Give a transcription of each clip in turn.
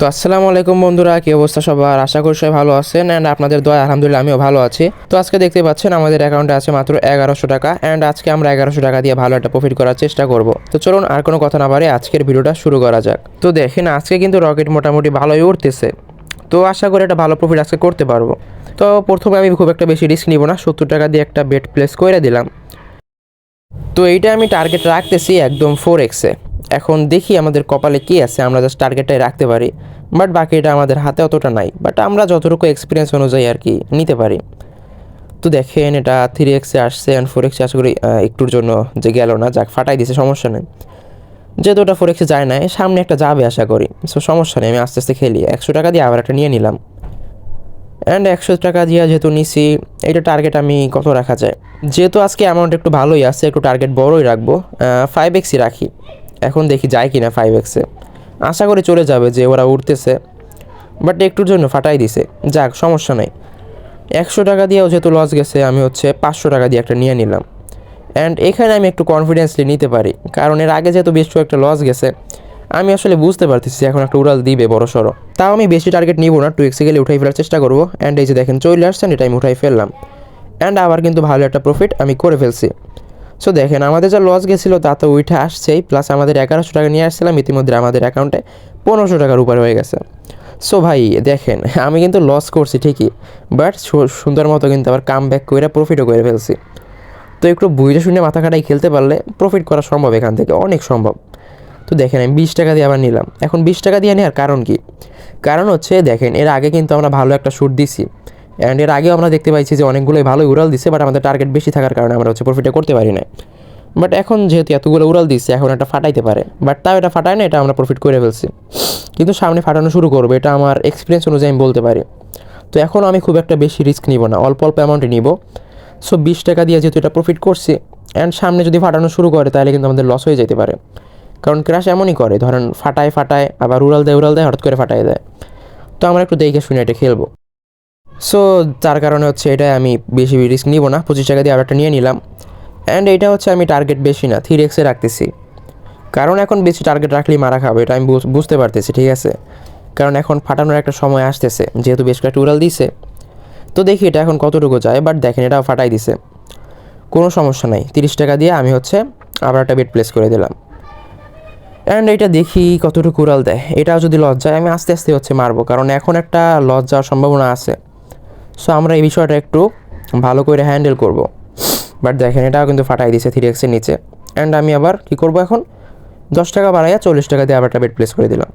তো আসসালামু আলাইকুম বন্ধুরা, কি অবস্থা সবার? আশা করি সবাই ভালো আছেন অ্যান্ড আপনাদের দয়া আলহামদুলিল্লাহ আমিও ভালো আছি। তো আজকে দেখতে পাচ্ছেন আমাদের অ্যাকাউন্টে আছে মাত্র এগারোশো টাকা অ্যান্ড আজকে আমরা এগারোশো টাকা দিয়ে ভালো একটা প্রফিট করার চেষ্টা করব। তো চলুন আর কোনো কথা না বাড়ে আজকের ভিডিওটা শুরু করা যাক। তো দেখেন, আজকে কিন্তু রকেট মোটামুটি ভালোই উঠতেছে তো আশা করি একটা ভালো প্রফিট আজকে করতে পারব। তো প্রথমে আমি খুব একটা বেশি রিস্ক নিব না, সত্তর টাকা দিয়ে একটা বেট প্লেস করে দিলাম। তো এইটা আমি টার্গেট রাখতেছি একদম ফোর এক্সে এখন দেখি আমাদের কপালে কী আছে, আমরা জাস্ট টার্গেটটাই রাখতে পারি। বাট বাকিটা আমাদের হাতে অতটা নাই। বাট আমরা যতটুকু এক্সপিরিয়েন্স অনুযায়ী আর কি নিতে পারি। তো দেখেন, এটা থ্রি এক্সে আসছে অ্যান্ড ফোর এক্সে আশা করি একটুর জন্য যে গেল না, যাক, ফাটাই দিছে, সমস্যা নেই। যেহেতু ওটা ফোর এক্সে যায় না সামনে একটা যাবে আশা করি। সো সমস্যা নেই, আমি আস্তে আস্তে খেলি। একশো টাকা দিয়ে আবার একটা নিয়ে নিলাম। অ্যান্ড একশো টাকা দিয়ে যেহেতু নিছি, এটা টার্গেট আমি কত রাখা যায়? যেহেতু আজকে অ্যামাউন্ট একটু ভালোই আছে, একটু টার্গেট বড়ই রাখব ফাইভ এক্সই রাখি। এখন দেখি যায় কি না ফাইভ এক্সে আশা করি চলে যাবে যে ওরা উঠতেছে বাট একটুর জন্য ফাটাই দিছে। যাক, সমস্যা নেই। একশো টাকা দিয়েও যেহেতু লস গেছে, আমি হচ্ছে পাঁচশো টাকা দিয়ে একটা নিয়ে নিলাম। অ্যান্ড এখানে আমি একটু কনফিডেন্সলি নিতে পারি, কারণ এর আগে যেহেতু বেশ একটা লস গেছে আমি আসলে বুঝতে পারতেছি এখন একটা উড়াল দিবে বড় সড়ো। তাও আমি বেশি টার্গেট নিব না টু এক্সে গেলে উঠাই ফেলার চেষ্টা করব। অ্যান্ড এই যে দেখেন চলে আসছেন এটা আমি উঠাই ফেললাম। অ্যান্ড আবার কিন্তু ভালো একটা প্রফিট আমি করে ফেলছি। সো দেখেন, আমাদের যা লস গেছিল, তা তো উঠে আসছেই। প্লাস আমাদের এগারোশো টাকা নিয়ে আসছিলাম, ইতিমধ্যে আমাদের অ্যাকাউন্টে পনেরোশো টাকার উপরে হয়ে গেছে। সো ভাই, দেখেন, আমি কিন্তু লস করছি ঠিকই বাট সুন্দর মতো কিন্তু আবার কাম ব্যাক করে প্রফিটও করে ফেলছি। তো একটু বুঝে শুনে মাথা খাটাই খেলতে পারলে প্রফিট করা সম্ভব এখান থেকে, অনেক সম্ভব। তো দেখেন আমি বিশ টাকা দিয়ে আবার নিলাম। এখন বিশ টাকা দিয়ে নেওয়ার কারণ কি? কারণ হচ্ছে দেখেন, এর আগে কিন্তু আমরা ভালো একটা শ্যুট দিছি। অ্যান্ড এর আগেও আমরা দেখতে পাইছি যে অনেকগুলোই ভালো উড়াল দিছে বাট আমাদের টার্গেট বেশি থাকার কারণে আমরা হচ্ছে প্রফিটটা করতে পারি না বাট এখন যেহেতু এতগুলো উড়াল দিচ্ছে এখন এটা ফাটাইতে পারে। বাট তাও এটা ফাটায় না, এটা আমরা প্রফিট করে ফেলছি। কিন্তু সামনে ফাটানো শুরু করব, এটা আমার এক্সপিরিয়েন্স অনুযায়ী আমি বলতে পারি। তো এখন আমি খুব একটা বেশি রিস্ক নিব না, অল্প অল্প অ্যামাউন্টে নিব। সো বিশ টাকা দিয়ে যেহেতু এটা প্রফিট করছি অ্যান্ড সামনে যদি ফাটানো শুরু করে, তাহলে কিন্তু আমাদের লস হয়ে যেতে পারে। কারণ ক্রাশ এমনই করে, ধরেন ফাটায় ফাটায়, আবার উড়াল দেয় উড়াল দেয়, হঠাৎ করে ফাটায় দেয়। তো আমরা একটু দেখে শুনে এটা খেলব। সো তার কারণে হচ্ছে এটা আমি বেশি রিস্ক নিব না, পঁচিশ টাকা দিয়ে আবার একটা নিয়ে নিলাম। অ্যান্ড এটা হচ্ছে আমি টার্গেট বেশি না থ্রি এক্সে রাখতেছি। কারণ এখন বেশি টার্গেট রাখলেই মারা খাবে, এটা আমি বুঝ- বুঝতে পারতেছি, ঠিক আছে? কারণ এখন ফাটানোর একটা সময় আসতেছে, যেহেতু বেশ কয়েকটা উড়াল দিছে। তো দেখি এটা এখন কতটুকু যায় বাট দেখেন এটাও ফাটাই দিছে। কোনো সমস্যা নাই, তিরিশ টাকা দিয়ে আমি হচ্ছে আবার একটা বেড প্লেস করে দিলাম। অ্যান্ড এটা দেখি কতটুকু উড়াল দেয়। এটাও যদি লস যায় আমি আস্তে আস্তে হচ্ছে মারবো, কারণ এখন একটা লস যাওয়ার সম্ভাবনা আছে। সো আমরা এই বিষয়টা একটু ভালো করে হ্যান্ডেল করব। বাট দেখেন, এটাও কিন্তু ফাটাই দিছে থ্রি এক্সের নিচে। অ্যান্ড আমি আবার কি করব এখন? দশ টাকা বাড়াইয়া চল্লিশ টাকা দিয়ে আবার একটা বেড প্লেস করে দিলাম।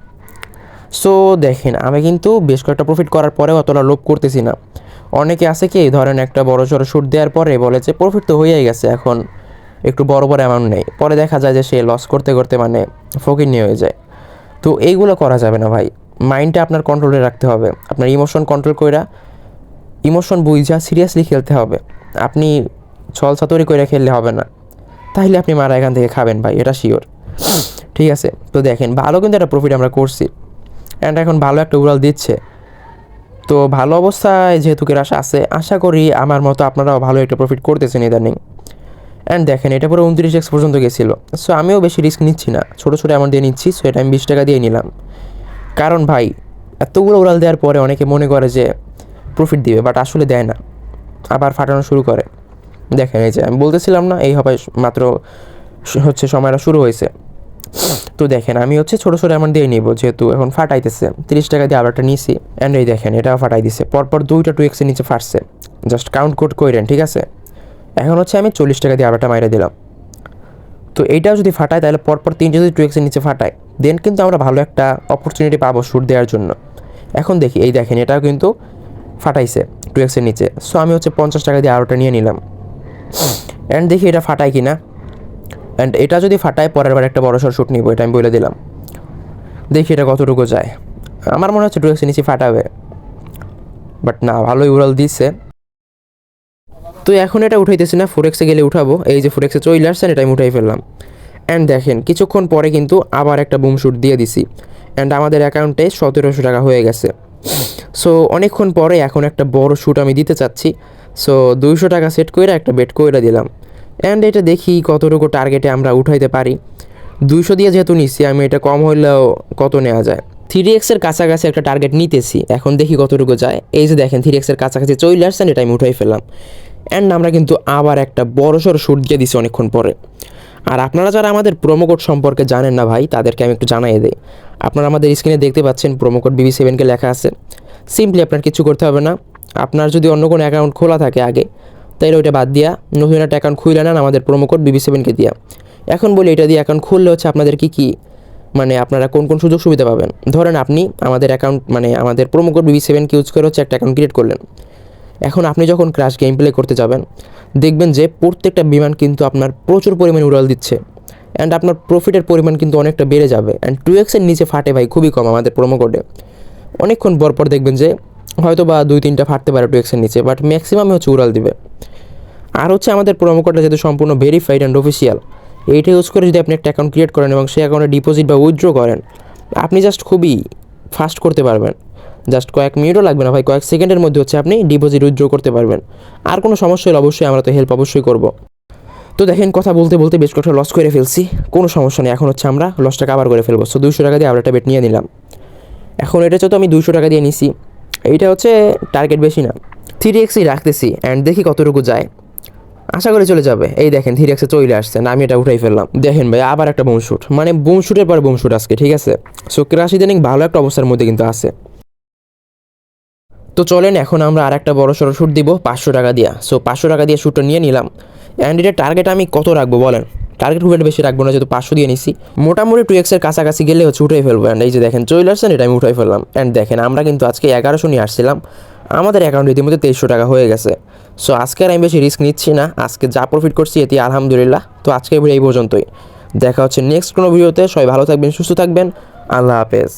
সো দেখেন, আমি কিন্তু বেশ কয়েকটা প্রফিট করার পরেও অতটা লোভ করতেছি না। অনেকে আছে কি, ধরেন একটা বড় সড়ো শ্যুট দেওয়ার পরে বলে যে প্রফিট তো হয়েই গেছে এখন। একটু বড় বড় অ্যামাউন্ট নেই। পরে দেখা যায় যে সে লস করতে করতে মানে ফকির নিয়ে হয়ে যায়। তো এইগুলো করা যাবে না ভাই। মাইন্ডটা আপনার কন্ট্রোলে রাখতে হবে। আপনার ইমোশন কন্ট্রোল কইরা ইমোশন বুঝা সিরিয়াসলি খেলতে হবে। আপনি ছল ছাতরি করে খেললে হবে না। তাহলে আপনি মারা এখান থেকে খাবেন ভাই, এটা শিওর ঠিক আছে? তো দেখেন, ভালো কিন্তু একটা প্রফিট আমরা করছি। অ্যান্ড এখন ভালো একটা উড়াল দিচ্ছে। তো ভালো অবস্থায় যেহেতু কেরাস আছে, আশা করি আমার মতো আপনারাও ভালো একটা প্রফিট করতেছেন ইদানিং। অ্যান্ড দেখেন, এটা পুরো উনত্রিশ এক্স পর্যন্ত গেছিল। সো আমিও বেশি রিস্ক নিচ্ছি না। ছোটো ছোটো অ্যামাউন্ট দিয়ে নিচ্ছি সো এটা আমি বিশ টাকা দিয়ে নিলাম। কারণ ভাই, এতগুলো উড়াল দেওয়ার পরে অনেকে মনে করে যে প্রফিট দিবে বাট আসলে দেয় না। আবার ফাটানো শুরু করে। দেখেন, এই যে আমি বলতেছিলাম না, এই হবে মাত্র হচ্ছে সময়টা শুরু হয়েছে। তো দেখেন, আমি হচ্ছে ছোটো ছোটো অ্যামাউন্ট দিয়ে নিব, যেহেতু এখন ফাটাইতেছে। তিরিশ টাকা দিয়ে আবার একটা নিছি। অ্যান্ড এই দেখেন, এটাও ফাটাই দিছে। পরপর দুইটা টু এক্সের নিচে ফাটছে। জাস্ট কাউন্ট কোড করেন ঠিক আছে? এখন হচ্ছে আমি চল্লিশ টাকা দিয়ে আবারটা মাইরে দিলাম। তো এইটাও যদি ফাটায় তাহলে পরপর তিনটে যদি টু এক্সের নিচে ফাটায় দেন কিন্তু আমরা ভালো একটা অপরচুনিটি পাবো শ্যুট দেওয়ার জন্য। এখন দেখি, এই দেখেন, এটাও কিন্তু ফাটাইছে টু এক্সের নিচে। সো আমি হচ্ছে পঞ্চাশ টাকা দিয়ে আরোটা নিয়ে নিলাম। অ্যান্ড দেখি এটা ফাটায় কি না অ্যান্ড এটা যদি ফাটায় পরের বার একটা বড়সড় শ্যুট নিব, এটা আমি বলে দিলাম। দেখি এটা কতটুকু যায়। আমার মনে হচ্ছে টু এক্সের নিচে ফাটাবে। বাট না, ভালোই উড়াল দিচ্ছে। তো এখন এটা উঠাইতেছি না ফোরেক্সে গেলে উঠাবো। এই যে ফোরেক্সে চলে আসছেন এটা আমি উঠাই ফেললাম। অ্যান্ড দেখেন, কিছুক্ষণ পরে কিন্তু আবার একটা বুম শুট দিয়ে দিছি। অ্যান্ড আমাদের অ্যাকাউন্টে সতেরোশো টাকা হয়ে গেছে। সো অনেকক্ষণ পরে এখন একটা বড় শ্যুট আমি দিতে চাচ্ছি। সো দুইশো টাকা সেট করে একটা বেট করে দিলাম। অ্যান্ড এটা দেখি কতটুকু টার্গেটে আমরা উঠাইতে পারি। দুইশো দিয়ে যেহেতু নিচ্ছি আমি এটা কম হইলেও কত নেওয়া যায়? থ্রি এক্সের কাছাকাছি একটা টার্গেট নিতেছি। এখন দেখি কতটুকু যায়। এই যে দেখেন থ্রি এক্সের কাছাকাছি চলে আসছেন এটা আমি উঠাই ফেললাম। অ্যান্ড আমরা কিন্তু আবার একটা বড় সড়ো শুট দিয়ে দিছি অনেকক্ষণ পরে। আর আপনারা যারা আমাদের কোড সম্পর্কে জানেন না ভাই, তাদেরকে আমি একটু জানাই দিই। আপনারা আমাদের স্ক্রিনে দেখতে পাচ্ছেন কোড বিবি সেভেনকে লেখা আছে। সিম্পলি আপনার কিছু করতে হবে না। আপনার যদি অন্য কোনো অ্যাকাউন্ট খোলা থাকে আগে, তাহলে ওইটা বাদ দিয়া নতুন একটা অ্যাকাউন্ট খুলে নেন আমাদের প্রোমো কোড বিবি সেভেনকে দিয়া। এখন বলি, এটা দিয়ে অ্যাকাউন্ট খুললে হচ্ছে আপনাদের কি কী মানে আপনারা কোন কোন সুযোগ সুবিধা পাবেন? ধরেন আপনি আমাদের অ্যাকাউন্ট মানে আমাদের কোড বিবি সেভেনকে ইউজ করে হচ্ছে একটা অ্যাকাউন্ট ক্রিয়েট করলেন। এখন আপনি যখন ক্রাশ গেম প্লে করতে যাবেন, দেখবেন যে প্রত্যেকটা বিমান কিন্তু আপনার প্রচুর পরিমাণে উড়াল দিচ্ছে। অ্যান্ড আপনার প্রফিটের পরিমাণ কিন্তু অনেকটা বেড়ে যাবে। অ্যান্ড টু এক্সের নিচে ফাটে ভাই, খুবই কম আমাদের প্রোমো কোডে অনেকক্ষণ পর পর দেখবেন যে হয়তো বা দুই তিনটা ফাটতে পারে টু এক্সের নিচে বাট ম্যাক্সিমামে হচ্ছে উড়াল দিবে। আর হচ্ছে আমাদের প্রোমো কোডটা যেহেতু সম্পূর্ণ ভেরিফাইড অ্যান্ড অফিসিয়াল এইটা ইউজ করে যদি আপনি একটা অ্যাকাউন্ট ক্রিয়েট করেন এবং সেই অ্যাকাউন্টে ডিপোজিট বা উইথড্র করেন, আপনি জাস্ট খুবই ফাস্ট করতে পারবেন। জাস্ট কয়েক মিনিটও লাগবে না ভাই, কয়েক সেকেন্ডের মধ্যে হচ্ছে আপনি ডিপোজিট উইথড্র করতে পারবেন। আর কোনো সমস্যা হলে অবশ্যই আমরা তো হেল্প অবশ্যই করব। তো দেখেন, কথা বলতে বলতে বেশ কয়েকটা লস করে ফেলছি। কোনো সমস্যা নেই, এখন হচ্ছে আমরা লসটা কাভার করে ফেলব। সো দুইশো টাকা দিয়ে আমরা একটা বেট নিয়ে নিলাম। এখন এটা তো আমি দুশো টাকা দিয়ে নিছি, এইটা হচ্ছে টার্গেট বেশি না। থ্রি এক্সই রাখতেছি অ্যান্ড দেখি কতটুকু যায়। আশা করে চলে যাবে। এই দেখেন থ্রি এক্সে চলে আসছে না আমি এটা উঠাই ফেললাম। দেখেন ভাই, আবার একটা বোম শুট মানে বোম শুটের পর বোম শুট আজকে, ঠিক আছে? সো ক্রাশ ভালো একটা অবস্থার মধ্যে কিন্তু আছে। তো চলেন, এখন আমরা আর একটা বড় সড়ো শ্যুট দিব পাঁচশো টাকা দিয়া। সো পাঁচশো টাকা দিয়ে শ্যুটটা নিয়ে নিলাম। অ্যান্ড এটা টার্গেট আমি কত রাখব বলেন? টার্গেট খুব একটা বেশি রাখব না, যেহেতু পাঁচশো দিয়ে নিছি। মোটামুটি টু এক্সের কাছাকাছি গেলে হচ্ছে উঠাই ফেলব। অ্যান্ড এই যে দেখেন চলে আসছেন এটা আমি উঠাই ফেললাম। অ্যান্ড দেখেন, আমরা কিন্তু আজকে এগারোশো নিয়ে আসছিলাম। আমাদের অ্যাকাউন্ট ইতিমধ্যে তেইশশো টাকা হয়ে গেছে। সো আজকে আর আমি বেশি রিস্ক নিচ্ছি না। আজকে যা প্রফিট করছি, এতে আলহামদুলিল্লাহ। তো আজকে এই পর্যন্তই। দেখা হচ্ছে নেক্সট কোনো ভিডিওতে সবাই ভালো থাকবেন, সুস্থ থাকবেন। আল্লাহ হাফেজ।